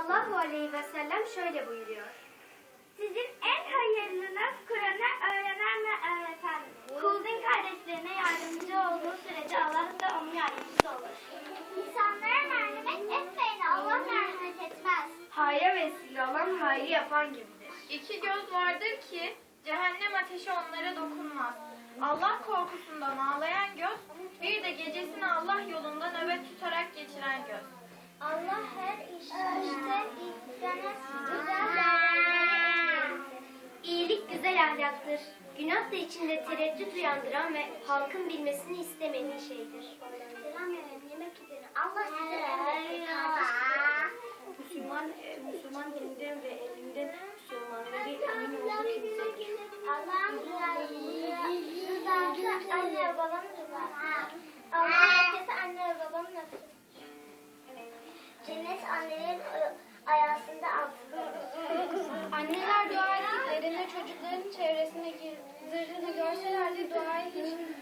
sallallahu aleyhi ve sellem şöyle buyuruyor. Sizin en hayırlınız Kur'an'ı öğrenen ve öğreten. Kul din kardeşlerine yardımcı olduğu sürece Allah da onun yardımcısı olur. İnsanlara merhamet etmeyin Allah merhamet etmez. Hayra vesile olan hayrı yapan gibidir. İki göz vardır ki cehennem ateşi onlara dokunmaz. Allah korkusundan ağlayan göz, bir de gecesini Allah yolunda nöbet tutarak geçiren göz. İyilik güzel ahlaktır. Günah da içinde tereddüt uyandıran ve halkın bilmesini istemediği şeydir. Selam yemek gidelim. Allah size kardeşlerim. Müslüman, e, Müslüman dininden ve elinden Müslümanları emin olduğu kimsedir. Allah'ın rızası anne ve babanın rızası. Allah herkese anne ve babanın rızası. Cennet annelerin Anneler dua ettiklerinde çocukların çevresinde girdilerini görselerdi duayı hiç